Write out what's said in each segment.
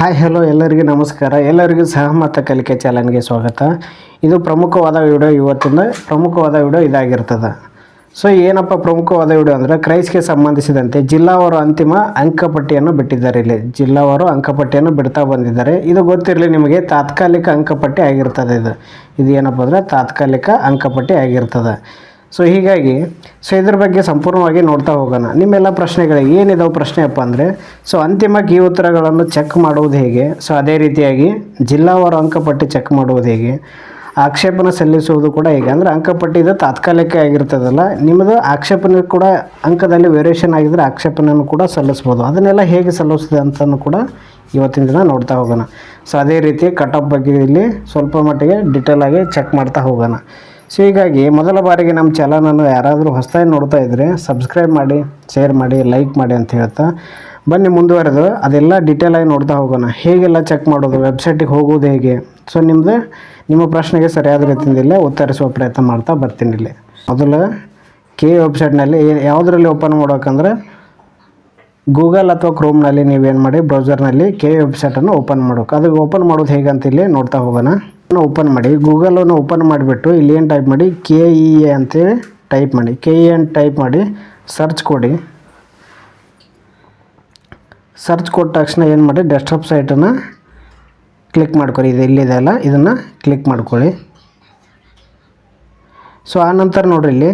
Hi hello ಎಲ್ಲರಿಗೂ ನಮಸ್ಕಾರ. ಎಲ್ಲರಿಗೂ ಸಹಮತ ಕಲಿಕೆ ಚಾಲನ್ಗೆ ಸ್ವಾಗತ. ಇದು ಪ್ರಮುಖವಾದ ವಿಡಿಯೋ ಇವತ್ತಿನ ಪ್ರಮುಖವಾದ ವಿಡಿಯೋ ಇದಾಗಿರ್ತದೆ. ಸೊ ಏನಪ್ಪ ಪ್ರಮುಖವಾದ ವಿಡಿಯೋ ಅಂದರೆ ಕ್ರೈಸ್ಗೆ ಸಂಬಂಧಿಸಿದಂತೆ ಜಿಲ್ಲಾವಾರು ಅಂತಿಮ ಅಂಕಪಟ್ಟಿಯನ್ನು ಬಿಟ್ಟಿದ್ದಾರೆ ಇಲ್ಲಿ. ಜಿಲ್ಲಾವಾರು ಅಂಕಪಟ್ಟಿಯನ್ನು ಬಿಡ್ತಾ ಬಂದಿದ್ದಾರೆ. ಇದು ಗೊತ್ತಿರಲಿ ನಿಮಗೆ, ತಾತ್ಕಾಲಿಕ ಅಂಕಪಟ್ಟಿ ಆಗಿರ್ತದೆ ಇದು. ಇದು ಏನಪ್ಪ ಅಂದರೆ, ತಾತ್ಕಾಲಿಕ ಅಂಕಪಟ್ಟಿ ಆಗಿರ್ತದೆ. ಸೊ ಹೀಗಾಗಿ ಸೊ ಇದ್ರ ಬಗ್ಗೆ ಸಂಪೂರ್ಣವಾಗಿ ನೋಡ್ತಾ ಹೋಗೋಣ. ನಿಮ್ಮೆಲ್ಲ ಪ್ರಶ್ನೆಗಳಿಗೆ ಏನಿದಾವೆ ಪ್ರಶ್ನೆ ಅಪ್ಪ ಅಂದರೆ ಸೊ ಅಂತಿಮ ಕೀ ಉತ್ತರಗಳನ್ನು ಚೆಕ್ ಮಾಡುವುದು ಹೇಗೆ? ಸೊ ಅದೇ ರೀತಿಯಾಗಿ ಜಿಲ್ಲಾವಾರು ಅಂಕಪಟ್ಟಿ ಚೆಕ್ ಮಾಡುವುದು ಹೇಗೆ? ಆಕ್ಷೇಪಣ ಸಲ್ಲಿಸುವುದು ಕೂಡ ಹೇಗೆ? ಅಂದರೆ ಅಂಕಪಟ್ಟಿ ಇದು ತಾತ್ಕಾಲಿಕ ಆಗಿರ್ತದಲ್ಲ ನಿಮ್ಮದು ಆಕ್ಷೇಪಣೆ ಕೂಡ ಅಂಕದಲ್ಲಿ ವೇರಿಯೇಷನ್ ಆಗಿದ್ದರೆ ಆಕ್ಷೇಪಣೆಯನ್ನು ಕೂಡ ಸಲ್ಲಿಸ್ಬೋದು. ಅದನ್ನೆಲ್ಲ ಹೇಗೆ ಸಲ್ಲಿಸಿದೆ ಅಂತಲೂ ಕೂಡ ಇವತ್ತಿನ ದಿನ ನೋಡ್ತಾ ಹೋಗೋಣ. ಸೊ ಅದೇ ರೀತಿ ಕಟಪ್ ಬಗ್ಗೆ ಇಲ್ಲಿ ಸ್ವಲ್ಪ ಮಟ್ಟಿಗೆ ಡಿಟೇಲಾಗಿ ಚೆಕ್ ಮಾಡ್ತಾ ಹೋಗೋಣ. ಸೊ ಹೀಗಾಗಿ ಮೊದಲ ಬಾರಿಗೆ ನಮ್ಮ ಚಾನಲನ್ನು ಯಾರಾದರೂ ಹೊಸದಾಗಿ ನೋಡ್ತಾ ಇದ್ದರೆ ಸಬ್ಸ್ಕ್ರೈಬ್ ಮಾಡಿ ಶೇರ್ ಮಾಡಿ ಲೈಕ್ ಮಾಡಿ ಅಂತ ಹೇಳ್ತಾ ಬನ್ನಿ ಮುಂದುವರೆದು ಅದೆಲ್ಲ ಆಗಿ ನೋಡ್ತಾ ಹೋಗೋಣ. ಹೇಗೆಲ್ಲ ಚೆಕ್ ಮಾಡೋದು ವೆಬ್ಸೈಟಿಗೆ ಹೋಗೋದು ಹೇಗೆ? ಸೊ ನಿಮ್ಮದು ನಿಮ್ಮ ಪ್ರಶ್ನೆಗೆ ಸರಿಯಾದ ರೀತಿಯಿಂದ ಉತ್ತರಿಸುವ ಪ್ರಯತ್ನ ಮಾಡ್ತಾ ಬರ್ತೀನಿ ಇಲ್ಲಿ. ಮೊದಲು ಕೆ ವೆಬ್ಸೈಟ್ನಲ್ಲಿ ಯಾವುದರಲ್ಲಿ ಓಪನ್ ಮಾಡೋಕ್ಕಂದ್ರೆ ಗೂಗಲ್ ಅಥವಾ ಕ್ರೋಮ್ನಲ್ಲಿ ನೀವೇನು ಮಾಡಿ ಬ್ರೌಸರ್ನಲ್ಲಿ ಕೆ ವೆಬ್ಸೈಟನ್ನು ಓಪನ್ ಮಾಡೋಕೆ ಅದಕ್ಕೆ ಓಪನ್ ಮಾಡೋದು ಹೇಗೆ ಅಂತ ಇಲ್ಲಿ ನೋಡ್ತಾ ಹೋಗೋಣ. ಓಪನ್ ಮಾಡಿ ಗೂಗಲನ್ನು ಓಪನ್ ಮಾಡಿಬಿಟ್ಟು ಇಲ್ಲಿ ಏನು ಟೈಪ್ ಮಾಡಿ ಕೆ ಇ ಎ ಅಂತೇಳಿ ಟೈಪ್ ಮಾಡಿ ಕೆ ಇ ಅಂತ ಟೈಪ್ ಮಾಡಿ ಸರ್ಚ್ ಕೊಡಿ. ಸರ್ಚ್ ಕೊಟ್ಟ ತಕ್ಷಣ ಏನು ಮಾಡಿ ಡೆಸ್ಕ್ಟಾಪ್ ಸೈಟನ್ನು ಕ್ಲಿಕ್ ಮಾಡ್ಕೊಳ್ಳಿ ಇದು ಇಲ್ಲಿದೆ ಅಲ್ಲ, ಇದನ್ನು ಕ್ಲಿಕ್ ಮಾಡ್ಕೊಳ್ಳಿ ಸೊ ಆ ನಂತರ ನೋಡ್ರಿ ಇಲ್ಲಿ.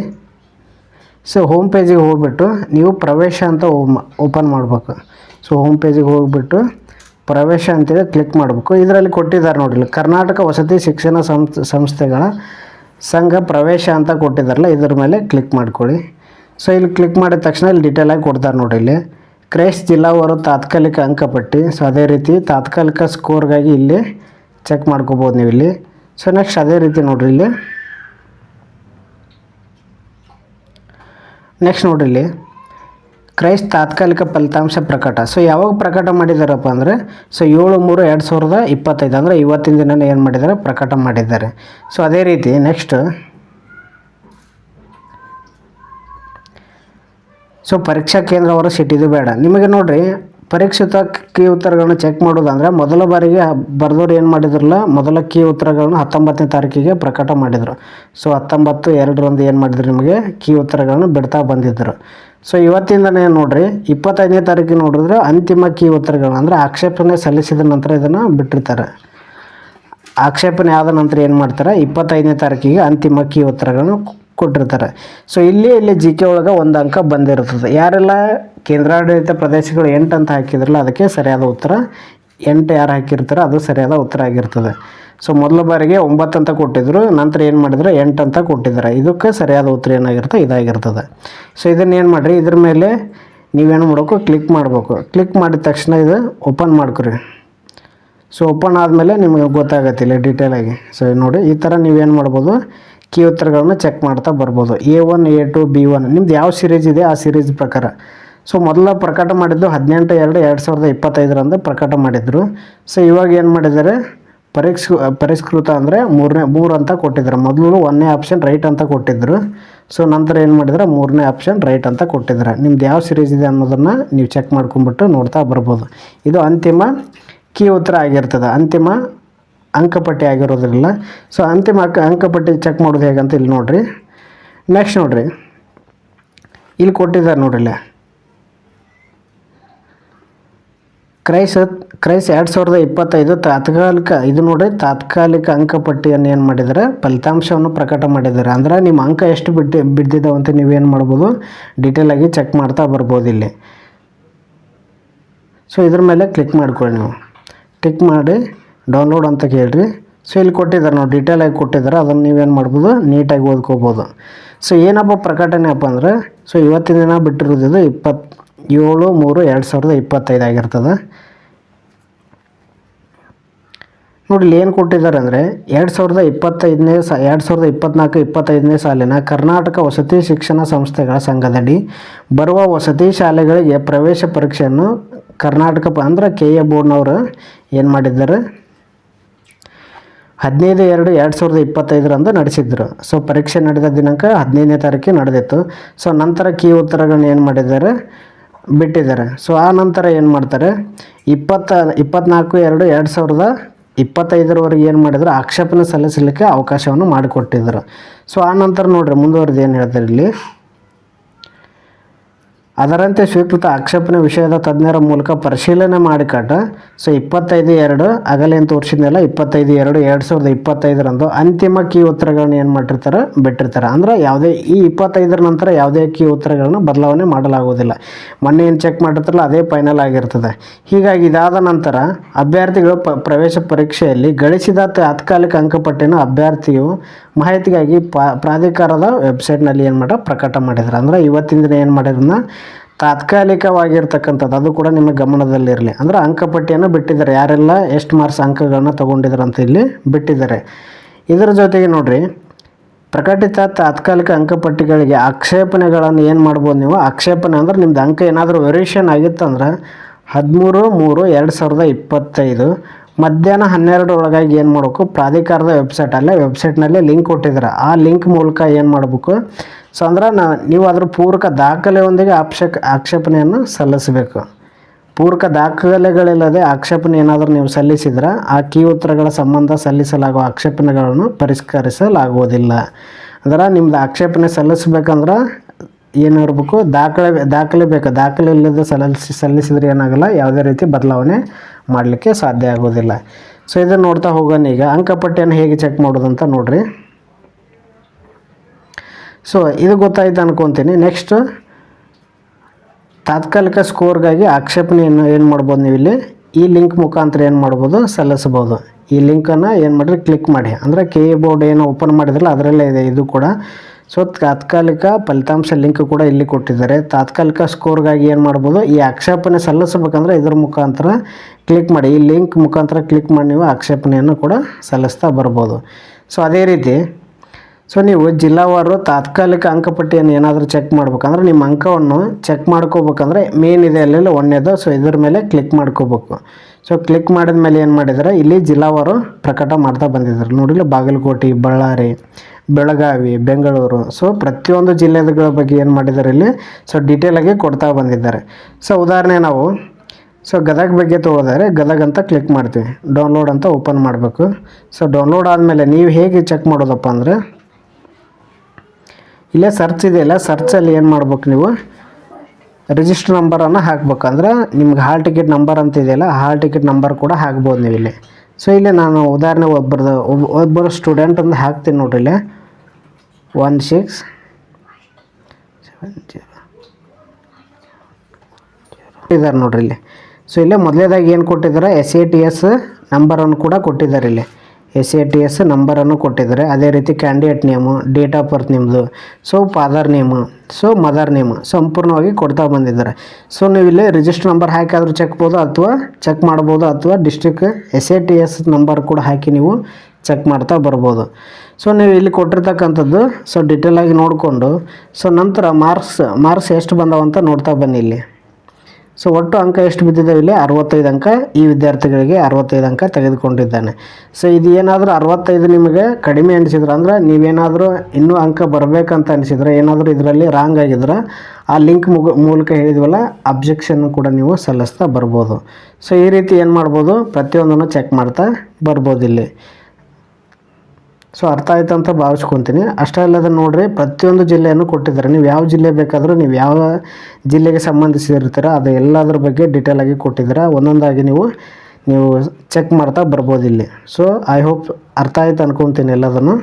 ಸೊ ಹೋಮ್ ಪೇಜಿಗೆ ಹೋಗ್ಬಿಟ್ಟು ನೀವು ಪ್ರವೇಶ ಅಂತ ಓಪನ್ ಮಾಡಬೇಕು. ಸೊ ಹೋಮ್ ಪೇಜಿಗೆ ಹೋಗ್ಬಿಟ್ಟು ಪ್ರವೇಶ ಅಂತೇಳಿ ಕ್ಲಿಕ್ ಮಾಡಬೇಕು. ಇದರಲ್ಲಿ ಕೊಟ್ಟಿದ್ದಾರೆ ನೋಡ್ರಿ ಇಲ್ಲಿ ಕರ್ನಾಟಕ ವಸತಿ ಶಿಕ್ಷಣ ಸಂಸ್ಥೆ, ಸಂಸ್ಥೆಗಳ ಸಂಘ ಪ್ರವೇಶ ಅಂತ ಕೊಟ್ಟಿದ್ದಾರಲ್ಲ, ಇದ್ರ ಮೇಲೆ ಕ್ಲಿಕ್ ಮಾಡ್ಕೊಳ್ಳಿ. ಸೊ ಇಲ್ಲಿ ಕ್ಲಿಕ್ ಮಾಡಿದ ತಕ್ಷಣ ಇಲ್ಲಿ ಡೀಟೇಲಾಗಿ ಕೊಡ್ತಾರೆ ನೋಡಿ ಇಲ್ಲಿ. ಕ್ರೈಸ್ ಜಿಲ್ಲಾವಾರು ತಾತ್ಕಾಲಿಕ ಅಂಕಪಟ್ಟಿ ಸೊ ಅದೇ ರೀತಿ ತಾತ್ಕಾಲಿಕ ಸ್ಕೋರ್ಗಾಗಿ ಇಲ್ಲಿ ಚೆಕ್ ಮಾಡ್ಕೋಬೋದು ನೀವು ಇಲ್ಲಿ. ಸೊ ನೆಕ್ಸ್ಟ್ ಅದೇ ರೀತಿ ನೋಡಿರಿ ಇಲ್ಲಿ. ನೆಕ್ಸ್ಟ್ ನೋಡಿರಿ ಇಲ್ಲಿ. ಕ್ರೈಸ್ ತಾತ್ಕಾಲಿಕ ಫಲಿತಾಂಶ ಪ್ರಕಟ. ಸೊ ಯಾವಾಗ ಪ್ರಕಟ ಮಾಡಿದಾರಪ್ಪ ಅಂದರೆ ಸೊ ಏಳು ಮೂರು ಎರಡು ಸಾವಿರದ ಇಪ್ಪತ್ತೈದು ಅಂದರೆ ಇವತ್ತಿನ ದಿನ ಏನು ಮಾಡಿದ್ದಾರೆ ಪ್ರಕಟ ಮಾಡಿದ್ದಾರೆ. ಸೊ ಅದೇ ರೀತಿ ನೆಕ್ಸ್ಟ್ ಸೊ ಪರೀಕ್ಷಾ ಕೇಂದ್ರ ಅವರು ಸಿಟ್ಟಿದು ಬೇಡ. ನಿಮಗೆ ನೋಡಿರಿ, ಪರೀಕ್ಷಿತ ಕೀ ಉತ್ತರಗಳನ್ನು ಚೆಕ್ ಮಾಡೋದಂದ್ರೆ ಮೊದಲ ಬಾರಿಗೆ ಬರೆದವ್ರು ಏನು ಮಾಡಿದ್ರಲ್ಲ, ಮೊದಲ ಕೀ ಉತ್ತರಗಳನ್ನು ಹತ್ತೊಂಬತ್ತನೇ ತಾರೀಕಿಗೆ ಪ್ರಕಟ ಮಾಡಿದರು. ಸೊ ಹತ್ತೊಂಬತ್ತು ಎರಡರಂದು ಏನು ಮಾಡಿದ್ರು ನಿಮಗೆ? ಕೀ ಉತ್ತರಗಳನ್ನು ಬಿಡ್ತಾ ಬಂದಿದ್ದರು ಸೊ ಇವತ್ತಿಂದನೇ ನೋಡ್ರಿ, ಇಪ್ಪತ್ತೈದನೇ ತಾರೀಕಿಗೆ ನೋಡಿದ್ರೆ ಅಂತಿಮ ಕೀ ಉತ್ತರಗಳು ಅಂದರೆ ಆಕ್ಷೇಪಣೆ ಸಲ್ಲಿಸಿದ ನಂತರ ಇದನ್ನು ಬಿಟ್ಟಿರ್ತಾರೆ. ಆಕ್ಷೇಪಣೆ ಆದ ನಂತರ ಏನು ಮಾಡ್ತಾರೆ, ಇಪ್ಪತ್ತೈದನೇ ತಾರೀಕಿಗೆ ಅಂತಿಮ ಕೀ ಉತ್ತರಗಳನ್ನು ಕೊಟ್ಟಿರ್ತಾರೆ. ಸೊ ಇಲ್ಲಿ ಇಲ್ಲಿ ಜಿ ಕೆ ಒಳಗೆ ಒಂದು ಅಂಕ ಬಂದಿರ್ತದೆ. ಯಾರೆಲ್ಲ ಕೇಂದ್ರಾಡಳಿತ ಪ್ರದೇಶಗಳು ಎಂಟು ಅಂತ ಹಾಕಿದ್ರಲ್ಲ, ಅದಕ್ಕೆ ಸರಿಯಾದ ಉತ್ತರ ಎಂಟು ಯಾರು ಹಾಕಿರ್ತಾರೋ ಅದು ಸರಿಯಾದ ಉತ್ತರ ಆಗಿರ್ತದೆ. ಸೊ ಮೊದಲ ಬಾರಿಗೆ ಒಂಬತ್ತು ಅಂತ ಕೊಟ್ಟಿದ್ರು, ನಂತರ ಏನು ಮಾಡಿದ್ರು, ಎಂಟು ಅಂತ ಕೊಟ್ಟಿದ್ದಾರೆ. ಇದಕ್ಕೆ ಸರಿಯಾದ ಉತ್ತರ ಏನಾಗಿರುತ್ತೆ ಇದಾಗಿರ್ತದೆ. ಸೊ ಇದನ್ನು ಏನು ಮಾಡಿರಿ, ಇದ್ರ ಮೇಲೆ ನೀವೇನು ಮಾಡಬೇಕು ಕ್ಲಿಕ್ ಮಾಡಬೇಕು. ಕ್ಲಿಕ್ ಮಾಡಿದ ತಕ್ಷಣ ಇದು ಓಪನ್ ಮಾಡ್ಕೊರಿ. ಸೊ ಓಪನ್ ಆದಮೇಲೆ ನಿಮಗೆ ಗೊತ್ತಾಗತ್ತಿಲ್ಲ ಡೀಟೇಲಾಗಿ ಸೊ ನೋಡಿ, ಈ ಥರ ನೀವೇನು ಮಾಡ್ಬೋದು ಕೀ ಉತ್ತರಗಳನ್ನ ಚೆಕ್ ಮಾಡ್ತಾ ಬರ್ಬೋದು. A one A two B one ನಿಮ್ದು ಯಾವ ಸೀರೀಸ್ ಇದೆ, ಆ ಸೀರೀಸ್ ಪ್ರಕಾರ. ಸೊ ಮೊದಲ ಪ್ರಕಟ ಮಾಡಿದ್ದು ಹದಿನೆಂಟು, ಎರಡು ಎರಡು ಸಾವಿರದ ಇಪ್ಪತ್ತೈದರಂದು ಪ್ರಕಟ ಮಾಡಿದ್ರು. ಸೊ ಇವಾಗ ಏನು ಮಾಡಿದ್ದಾರೆ ಪರಿಷ್ಕ ಪರಿಷ್ಕೃತ ಅಂದರೆ ಮೂರನೇ, ಮೂರು ಅಂತ ಕೊಟ್ಟಿದ್ದಾರೆ ಮೊದಲು ಒಂದನೇ ಆಪ್ಷನ್ ರೈಟ್ ಅಂತ ಕೊಟ್ಟಿದ್ದರು ಸೊ ನಂತರ ಏನು ಮಾಡಿದ್ರೆ? ಮೂರನೇ ಆಪ್ಷನ್ ರೈಟ್ ಅಂತ ಕೊಟ್ಟಿದ್ದಾರೆ ನಿಮ್ದು ಯಾವ ಸೀರೀಸ್ ಇದೆ ಅನ್ನೋದನ್ನು ನೀವು ಚೆಕ್ ಮಾಡ್ಕೊಂಬಿಟ್ಟು ನೋಡ್ತಾ ಬರ್ಬೋದು. ಇದು ಅಂತಿಮ ಕೀ ಉತ್ತರ ಆಗಿರ್ತದೆ. ಅಂತಿಮ ಅಂಕಪಟ್ಟಿ ಆಗಿರೋದ್ರಿಂದ ಸೊ ಅಂತಿಮ ಅಂಕ, ಅಂಕಪಟ್ಟಿ ಚೆಕ್ ಮಾಡೋದು ಹೇಗಂತ ಇಲ್ಲಿ ನೋಡಿರಿ. ನೆಕ್ಸ್ಟ್ ನೋಡಿರಿ. ಇಲ್ಲಿ ಕೊಟ್ಟಿದ್ದಾರೆ ನೋಡ್ರಿ ಇಲ್ಲಿ ಕ್ರೈಸ್ ಕ್ರೈಸ್ ಎರಡು ಸಾವಿರದ ಇಪ್ಪತ್ತೈದು ತಾತ್ಕಾಲಿಕ, ಇದು ನೋಡಿ ತಾತ್ಕಾಲಿಕ ಅಂಕಪಟ್ಟಿಯನ್ನು ಏನು ಮಾಡಿದ್ದಾರೆ ಫಲಿತಾಂಶವನ್ನು ಪ್ರಕಟ ಮಾಡಿದ್ದಾರೆ ಅಂದ್ರೆ ನಿಮ್ಮ ಅಂಕ ಎಷ್ಟು ಬಿಟ್ಟು ಬಿದ್ದಿದ್ದಾವೆ ಅಂತ ನೀವೇನು ಮಾಡ್ಬೋದು? ಡೀಟೇಲಾಗಿ ಚೆಕ್ ಮಾಡ್ತಾ ಬರ್ಬೋದು ಇಲ್ಲಿ. ಸೊ ಇದ್ರ ಮೇಲೆ ಕ್ಲಿಕ್ ಮಾಡ್ಕೊಳ್ಳಿ ನೀವು. ಕ್ಲಿಕ್ ಮಾಡಿ ಡೌನ್ಲೋಡ್ ಅಂತ ಕೇಳಿರಿ. ಸೊ ಇಲ್ಲಿ ಕೊಟ್ಟಿದ್ದಾರೆ ನಾವು ಡೀಟೇಲಾಗಿ ಕೊಟ್ಟಿದ್ದಾರೆ. ಅದನ್ನು ನೀವೇನು ಮಾಡ್ಬೋದು? ನೀಟಾಗಿ ಓದ್ಕೋಬೋದು. ಸೊ ಏನಪ್ಪ ಪ್ರಕಟಣೆ ಅಪ್ಪ ಅಂದರೆ ಸೊ ಇವತ್ತಿನ ದಿನ ಬಿಟ್ಟಿರೋದು ಇದು ಇಪ್ಪತ್ತು ಏಳು ಮೂರು ಎರಡು ಸಾವಿರದ ಇಪ್ಪತ್ತೈದು ಆಗಿರ್ತದೆ. ನೋಡಿ ಇಲ್ಲಿ ಏನು ಕೊಟ್ಟಿದ್ದಾರೆ ಅಂದರೆ ಎರಡು ಸಾವಿರದ ಇಪ್ಪತ್ತೈದನೇ ಸಾ, ಎರಡು ಸಾವಿರದ ಇಪ್ಪತ್ನಾಲ್ಕು, ಇಪ್ಪತ್ತೈದನೇ ಸಾಲಿನ ಕರ್ನಾಟಕ ವಸತಿ ಶಿಕ್ಷಣ ಸಂಸ್ಥೆಗಳ ಸಂಘದಡಿ ಬರುವ ವಸತಿ ಶಾಲೆಗಳಿಗೆ ಪ್ರವೇಶ ಪರೀಕ್ಷೆಯನ್ನು ಕರ್ನಾಟಕ ಅಂದರೆ ಕೆ ಎ ಬೋರ್ಡ್ನವರು ಏನು ಮಾಡಿದ್ದಾರೆ? ಹದಿನೈದು ಎರಡು ಎರಡು ಸಾವಿರದ ಇಪ್ಪತ್ತೈದರಂದು ನಡೆಸಿದ್ರು. ಸೊ ಪರೀಕ್ಷೆ ನಡೆದ ದಿನಾಂಕ ಹದಿನೈದನೇ ತಾರೀಕಿಗೆ ನಡೆದಿತ್ತು. ಸೊ ನಂತರ ಕೀ ಉತ್ತರಗಳನ್ನ ಏನು ಮಾಡಿದ್ದಾರೆ? ಬಿಟ್ಟಿದ್ದಾರೆ. ಸೊ ಆ ನಂತರ ಏನು ಮಾಡ್ತಾರೆ? ಇಪ್ಪತ್ತ, ಇಪ್ಪತ್ನಾಲ್ಕು, ಎರಡು ಎರಡು ಸಾವಿರದ ಇಪ್ಪತ್ತೈದರವರೆಗೆ ಏನು ಮಾಡಿದ್ರು? ಆಕ್ಷೇಪಣೆ ಸಲ್ಲಿಸಲಿಕ್ಕೆ ಅವಕಾಶವನ್ನು ಮಾಡಿಕೊಟ್ಟಿದ್ದರು. ಸೊ ಆ ನಂತರ ನೋಡಿರಿ, ಮುಂದುವರೆದು ಏನು ಹೇಳ್ತಾರೆ ಇಲ್ಲಿ? ಅದರಂತೆ ಸ್ವೀಕೃತ ಆಕ್ಷೇಪಣೆ ವಿಷಯದ ತಜ್ಞರ ಮೂಲಕ ಪರಿಶೀಲನೆ ಮಾಡಿಕಾಟ ಸೊ, ಇಪ್ಪತ್ತೈದು ಎರಡು ಆಗಲೇ ಅಂತ ತೋರಿಸಿದ್ನಲ್ಲ, ಇಪ್ಪತ್ತೈದು ಎರಡು ಎರಡು ಸಾವಿರದ ಇಪ್ಪತ್ತೈದರಂದು ಅಂತಿಮ ಕೀ ಉತ್ತರಗಳನ್ನ ಏನು ಮಾಡಿರ್ತಾರೆ ಬಿಟ್ಟಿರ್ತಾರೆ. ಅಂದರೆ ಯಾವುದೇ, ಈ ಇಪ್ಪತ್ತೈದರ ನಂತರ ಯಾವುದೇ ಕೀ ಉತ್ತರಗಳನ್ನ ಬದಲಾವಣೆ ಮಾಡಲಾಗುವುದಿಲ್ಲ. ಮೊನ್ನೆ ಏನು ಚೆಕ್ ಮಾಡಿರ್ತಾರಲ್ಲ, ಅದೇ ಫೈನಲ್ ಆಗಿರ್ತದೆ. ಹೀಗಾಗಿ ಇದಾದ ನಂತರ ಅಭ್ಯರ್ಥಿಗಳು ಪ್ರವೇಶ ಪರೀಕ್ಷೆಯಲ್ಲಿ ಗಳಿಸಿದ ತಾತ್ಕಾಲಿಕ ಅಂಕಪಟ್ಟಿನ ಅಭ್ಯರ್ಥಿಯು ಮಾಹಿತಿಗಾಗಿ ಪ್ರಾಧಿಕಾರದ ವೆಬ್ಸೈಟ್ನಲ್ಲಿ ಏನು ಮಾಡ, ಪ್ರಕಟ ಮಾಡಿದ್ರು. ಅಂದರೆ ಇವತ್ತಿನ ದಿನ ಏನು ಮಾಡಿದ್ರನ್ನ ತಾತ್ಕಾಲಿಕವಾಗಿರ್ತಕ್ಕಂಥದ್ದು, ಅದು ಕೂಡ ನಿಮ್ಮ ಗಮನದಲ್ಲಿರಲಿ. ಅಂದರೆ ಅಂಕಪಟ್ಟಿಯನ್ನು ಬಿಟ್ಟಿದ್ದಾರೆ. ಯಾರೆಲ್ಲ ಎಷ್ಟು ಮಾರ್ಕ್ಸ್ ಅಂಕಗಳನ್ನು ತೊಗೊಂಡಿದ್ದಾರೆ ಅಂತ ಇಲ್ಲಿ ಬಿಟ್ಟಿದ್ದಾರೆ. ಇದರ ಜೊತೆಗೆ ನೋಡಿರಿ, ಪ್ರಕಟಿತ ತಾತ್ಕಾಲಿಕ ಅಂಕಪಟ್ಟಿಗಳಿಗೆ ಆಕ್ಷೇಪಣೆಗಳನ್ನು ಏನು ಮಾಡ್ಬೋದು ನೀವು? ಆಕ್ಷೇಪಣೆ ಅಂದ್ರೆ ನಿಮ್ಮದು ಅಂಕ ಏನಾದರೂ ವೆರಿಯೇಷನ್ ಆಗಿತ್ತಂದ್ರೆ ಹದಿಮೂರು, ಮೂರು, ಎರಡು ಸಾವಿರದ ಇಪ್ಪತ್ತೈದು, ಮಧ್ಯಾಹ್ನ ಹನ್ನೆರಡು ಒಳಗಾಗಿ ಏನು ಮಾಡಬೇಕು? ಪ್ರಾಧಿಕಾರದ ವೆಬ್ಸೈಟಲ್ಲೇ, ವೆಬ್ಸೈಟ್ನಲ್ಲೇ ಲಿಂಕ್ ಕೊಟ್ಟಿದ್ದಾರೆ. ಆ ಲಿಂಕ್ ಮೂಲಕ ಏನು ಮಾಡಬೇಕು? ಸೊ ಅಂದ್ರೆ ನಾ ನೀವು ಅದ್ರ ಪೂರಕ ದಾಖಲೆಯೊಂದಿಗೆ ಆಕ್ಷೇಪ ಆಕ್ಷೇಪಣೆಯನ್ನು ಸಲ್ಲಿಸಬೇಕು. ಪೂರಕ ದಾಖಲೆಗಳಿಲ್ಲದೆ ಆಕ್ಷೇಪಣೆ ಏನಾದರೂ ನೀವು ಸಲ್ಲಿಸಿದ್ರೆ ಆ ಕೀ ಉತ್ತರಗಳ ಸಂಬಂಧ ಸಲ್ಲಿಸಲಾಗುವ ಆಕ್ಷೇಪಣೆಗಳನ್ನು ಪರಿಷ್ಕರಿಸಲಾಗುವುದಿಲ್ಲ. ಅಂದ್ರೆ ನಿಮ್ದು ಆಕ್ಷೇಪಣೆ ಸಲ್ಲಿಸ್ಬೇಕಂದ್ರೆ ಏನಿರಬೇಕು ದಾಖಲೆ ದಾಖಲೆ ಬೇಕು. ದಾಖಲೆ ಇಲ್ಲದೆ ಸಲ್ಲಿಸಿ ಸಲ್ಲಿಸಿದ್ರೆ ಏನಾಗಲ್ಲ? ಯಾವುದೇ ರೀತಿ ಬದಲಾವಣೆ ಮಾಡಲಿಕ್ಕೆ ಸಾಧ್ಯ ಆಗೋದಿಲ್ಲ ಸೊ ಇದನ್ನು ನೋಡ್ತಾ ಹೋಗೋಣ ಈಗ. ಅಂಕಪಟ್ಟಿಯನ್ನು ಹೇಗೆ ಚೆಕ್ ಮಾಡೋದಂತ ನೋಡ್ರಿ. ಸೊ ಇದು ಗೊತ್ತಾಯ್ತು ಅನ್ಕೊತೀನಿ. ನೆಕ್ಸ್ಟ್ ತಾತ್ಕಾಲಿಕ ಸ್ಕೋರ್ಗಾಗಿ ಆಕ್ಷೇಪಣೆಯನ್ನು ಏನು ಮಾಡ್ಬೋದು ನೀವು ಇಲ್ಲಿ ಈ ಲಿಂಕ್ ಮುಖಾಂತರ ಏನು ಮಾಡ್ಬೋದು? ಸಲ್ಲಿಸ್ಬೋದು ಈ ಲಿಂಕನ್ನು ಏನು ಮಾಡಿರಿ? ಕ್ಲಿಕ್ ಮಾಡಿ. ಅಂದರೆ ಬೋರ್ಡ್ ಏನು ಓಪನ್ ಮಾಡಿದ್ರಲ್ಲ, ಅದರಲ್ಲೇ ಇದೆ ಇದು ಕೂಡ. ಸೊ ತಾತ್ಕಾಲಿಕ ಫಲಿತಾಂಶ ಲಿಂಕ್ ಕೂಡ ಇಲ್ಲಿ ಕೊಟ್ಟಿದ್ದಾರೆ. ತಾತ್ಕಾಲಿಕ ಸ್ಕೋರ್ಗಾಗಿ ಏನು ಮಾಡ್ಬೋದು? ಈ ಆಕ್ಷೇಪಣೆ ಸಲ್ಲಿಸ್ಬೇಕಂದ್ರೆ ಇದ್ರ ಮುಖಾಂತರ ಕ್ಲಿಕ್ ಮಾಡಿ. ಈ ಲಿಂಕ್ ಮುಖಾಂತರ ಕ್ಲಿಕ್ ಮಾಡಿ ನೀವು ಆಕ್ಷೇಪಣೆಯನ್ನು ಕೂಡ ಸಲ್ಲಿಸ್ತಾ ಬರ್ಬೋದು. ಸೊ ಅದೇ ರೀತಿ ಸೊ ನೀವು ಜಿಲ್ಲಾವಾರು ತಾತ್ಕಾಲಿಕ ಅಂಕಪಟ್ಟಿಯನ್ನು ಏನಾದರೂ ಚೆಕ್ ಮಾಡ್ಬೇಕಂದ್ರೆ ನಿಮ್ಮ ಅಂಕವನ್ನು ಚೆಕ್ ಮಾಡ್ಕೋಬೇಕಂದ್ರೆ ಮೇನ್ ಇದೆ ಅಲ್ಲೆಲ್ಲ ಒಂದೇದು. ಸೊ ಇದ್ರ ಮೇಲೆ ಕ್ಲಿಕ್ ಮಾಡ್ಕೋಬೇಕು. ಸೊ ಕ್ಲಿಕ್ ಮಾಡಿದ ಮೇಲೆ ಏನು ಮಾಡಿದರೆ? ಇಲ್ಲಿ ಜಿಲ್ಲಾವಾರು ಪ್ರಕಟ ಮಾಡ್ತಾ ಬಂದಿದ್ದಾರೆ ನೋಡಿಲ್ಲ? ಬಾಗಲಕೋಟೆ, ಬಳ್ಳಾರಿ, ಬೆಳಗಾವಿ, ಬೆಂಗಳೂರು. ಸೊ ಪ್ರತಿಯೊಂದು ಜಿಲ್ಲೆಗಳ ಬಗ್ಗೆ ಏನು ಮಾಡಿದ್ದಾರೆ ಇಲ್ಲಿ? ಸೊ ಡೀಟೇಲಾಗಿ ಕೊಡ್ತಾ ಬಂದಿದ್ದಾರೆ. ಸೊ ಉದಾಹರಣೆ ನಾವು ಸೊ ಗದಗ ಬಗ್ಗೆ ತೊಗೊಳೋದಾದ್ರೆ ಗದಗ ಅಂತ ಕ್ಲಿಕ್ ಮಾಡ್ತೀವಿ. ಡೌನ್ಲೋಡ್ ಅಂತ ಓಪನ್ ಮಾಡಬೇಕು. ಸೊ ಡೌನ್ಲೋಡ್ ಆದಮೇಲೆ ನೀವು ಹೇಗೆ ಚೆಕ್ ಮಾಡೋದಪ್ಪ ಅಂದರೆ ಇಲ್ಲೇ ಸರ್ಚ್ ಇದೆಯಲ್ಲ ಸರ್ಚಲ್ಲಿ ಏನು ಮಾಡ್ಬೇಕು ನೀವು? ರಿಜಿಸ್ಟರ್ ನಂಬರನ್ನು ಹಾಕ್ಬೇಕಂದ್ರೆ ನಿಮ್ಗೆ ಹಾಲ್ ಟಿಕೆಟ್ ನಂಬರ್ ಅಂತ ಇದೆಯಲ್ಲ ಹಾಲ್ ಟಿಕೆಟ್ ನಂಬರ್ ಕೂಡ ಹಾಕ್ಬೋದು ನೀವು ಇಲ್ಲಿ. ಸೊ ಇಲ್ಲಿ ನಾನು ಉದಾಹರಣೆ ಒಬ್ಬರದ್ದು ಒಬ್ಬ ಒಬ್ಬರು ಸ್ಟೂಡೆಂಟ್ ಅಂತ ಹಾಕ್ತೀನಿ ನೋಡ್ರಿ ಇಲ್ಲಿ. ಒನ್ ಸಿಕ್ಸ್ ಇದ್ದಾರೆ ನೋಡ್ರಿ ಇಲ್ಲಿ. ಸೊ ಇಲ್ಲೇ ಮೊದಲೇದಾಗಿ ಏನು ಕೊಟ್ಟಿದ್ದಾರೆ? ಎಸ್ ಎ ಟಿ ಎಸ್ ನಂಬರನ್ನು ಕೂಡ ಕೊಟ್ಟಿದ್ದಾರೆ ಇಲ್ಲಿ. ಎಸ್ ಎ ಟಿ ಎಸ್ ನಂಬರನ್ನು ಕೊಟ್ಟಿದ್ದಾರೆ. ಅದೇ ರೀತಿ candidate name date of birth ನಿಮ್ಮದು so father name so mother name ಸಂಪೂರ್ಣವಾಗಿ ಕೊಡ್ತಾ ಬಂದಿದ್ದಾರೆ. ಸೊ ನೀವು ಇಲ್ಲಿ ರಿಜಿಸ್ಟರ್ ನಂಬರ್ ಹಾಕಾದರೂ ಚೆಕ್ಬೋದು ಅಥವಾ ಚೆಕ್ ಮಾಡ್ಬೋದು ಅಥವಾ district S A T S number ಕೂಡ ಹಾಕಿ ನೀವು ಚೆಕ್ ಮಾಡ್ತಾ ಬರ್ಬೋದು. ಸೊ ನೀವು ಇಲ್ಲಿ ಕೊಟ್ಟಿರ್ತಕ್ಕಂಥದ್ದು ಸೊ ಡಿಟೇಲಾಗಿ ನೋಡಿಕೊಂಡು ಸೊ ನಂತರ ಮಾರ್ಕ್ಸ್ ಮಾರ್ಕ್ಸ್ ಎಷ್ಟು ಬಂದವಂತ ನೋಡ್ತಾ ಬನ್ನಿ ಇಲ್ಲಿ. ಸೊ ಒಟ್ಟು ಅಂಕ ಎಷ್ಟು ಬಿದ್ದಿದ್ದಾವೆ ಇಲ್ಲಿ? ಅರವತ್ತೈದು ಅಂಕ. ಈ ವಿದ್ಯಾರ್ಥಿಗಳಿಗೆ ಅರವತ್ತೈದು ಅಂಕ ತೆಗೆದುಕೊಂಡಿದ್ದಾನೆ. ಸೊ ಇದು ಏನಾದರೂ ಅರವತ್ತೈದು ನಿಮಗೆ ಕಡಿಮೆ ಅನಿಸಿದ್ರೆ ಅಂದರೆ ನೀವೇನಾದರೂ ಇನ್ನೂ ಅಂಕ ಬರಬೇಕಂತ ಅನಿಸಿದ್ರೆ ಏನಾದರೂ ಇದರಲ್ಲಿ ರಾಂಗ್ ಆಗಿದ್ರೆ ಆ ಲಿಂಕ್ ಮೂಲಕ ಹೇಳಿದ್ವಲ್ಲ ಅಬ್ಜೆಕ್ಷನ್ ಕೂಡ ನೀವು ಸಲ್ಲಿಸ್ತಾ ಬರ್ಬೋದು. ಸೊ ಈ ರೀತಿ ಏನು ಮಾಡ್ಬೋದು? ಪ್ರತಿಯೊಂದನ್ನು ಚೆಕ್ ಮಾಡ್ತಾ ಬರ್ಬೋದು ಇಲ್ಲಿ ಸೊ ಅರ್ಥ ಆಯ್ತು ಅಂತ ಭಾವಿಸ್ಕೊತೀನಿ. ಅಷ್ಟೇ ಅಲ್ಲದೆ ನೋಡ್ರಿ, ಪ್ರತಿಯೊಂದು ಜಿಲ್ಲೆಯನ್ನು ಕೊಟ್ಟಿದ್ದಾರೆ. ನೀವು ಯಾವ ಜಿಲ್ಲೆ ಬೇಕಾದರೂ ನೀವು ಯಾವ ಜಿಲ್ಲೆಗೆ ಸಂಬಂಧಿಸಿರ್ತೀರ ಅದು ಎಲ್ಲದ್ರ ಬಗ್ಗೆ ಡೀಟೇಲ್ ಆಗಿ ಕೊಟ್ಟಿದ್ದೀರ. ಒಂದೊಂದಾಗಿ ನೀವು ನೀವು ಚೆಕ್ ಮಾಡ್ತಾ ಬರ್ಬೋದು ಇಲ್ಲಿ. ಸೊ ಐ ಹೋಪ್ ಅರ್ಥ ಆಯ್ತು ಅನ್ಕೊತೀನಿ ಎಲ್ಲದನ್ನು.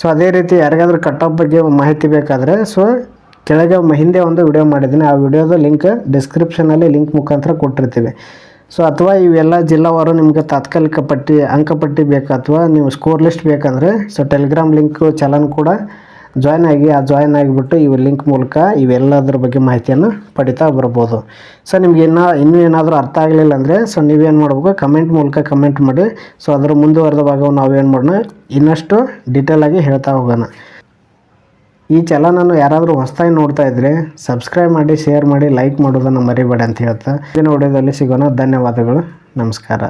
ಸೊ ಅದೇ ರೀತಿ ಯಾರಿಗಾದ್ರೂ ಕಟ್ ಬಗ್ಗೆ ಮಾಹಿತಿ ಬೇಕಾದರೆ ಸೊ ಕೆಳಗೆ ಹಿಂದೆ ಒಂದು ವಿಡಿಯೋ ಮಾಡಿದ್ದೀನಿ. ಆ ವಿಡಿಯೋದ ಲಿಂಕ್ ಡಿಸ್ಕ್ರಿಪ್ಷನಲ್ಲಿ ಲಿಂಕ್ ಮುಖಾಂತರ ಕೊಟ್ಟಿರ್ತೀವಿ. ಸೊ ಅಥವಾ ಇವೆಲ್ಲ ಜಿಲ್ಲಾವಾರು ನಿಮಗೆ ತಾತ್ಕಾಲಿಕ ಪಟ್ಟಿ ಅಂಕಪಟ್ಟಿ ಬೇಕು ಅಥವಾ ನೀವು ಸ್ಕೋರ್ ಲಿಸ್ಟ್ ಬೇಕಂದರೆ ಸೊ ಟೆಲಿಗ್ರಾಮ್ ಲಿಂಕ್ ಚಲನ್ ಕೂಡ ಜಾಯ್ನ್ ಆಗಿ, ಆ ಜಾಯ್ನ್ ಆಗಿಬಿಟ್ಟು ಇವು ಲಿಂಕ್ ಮೂಲಕ ಇವೆಲ್ಲದ್ರ ಬಗ್ಗೆ ಮಾಹಿತಿಯನ್ನು ಪಡಿತಾ ಬರ್ಬೋದು. ಸೊ ನಿಮ್ಗೆ ಇನ್ನೂ ಇನ್ನೂ ಏನಾದರೂ ಅರ್ಥ ಆಗಲಿಲ್ಲ ಅಂದರೆ ಸೊ ನೀವೇನು ಮಾಡಬೇಕು? ಕಮೆಂಟ್ ಮೂಲಕ ಕಮೆಂಟ್ ಮಾಡಿ ಸೊ ಅದರ ಮುಂದುವರೆದ ಭಾಗವನ್ನು ನಾವೇನು ಮಾಡೋಣ? ಇನ್ನಷ್ಟು ಡೀಟೇಲಾಗಿ ಹೇಳ್ತಾ ಹೋಗೋಣ. ಈ ಚಲನನ್ನು ಯಾರಾದರೂ ಹೊಸದಾಗಿ ನೋಡ್ತಾ ಇದ್ದರೆ ಸಬ್ಸ್ಕ್ರೈಬ್ ಮಾಡಿ, ಶೇರ್ ಮಾಡಿ, ಲೈಕ್ ಮಾಡೋದನ್ನು ಮರಿಬೇಡಿ ಅಂತ ಹೇಳ್ತಾ ಮುಂದಿನ ವಿಡಿಯೋದಲ್ಲಿ ಸಿಗೋಣ. ಧನ್ಯವಾದಗಳು. ನಮಸ್ಕಾರ.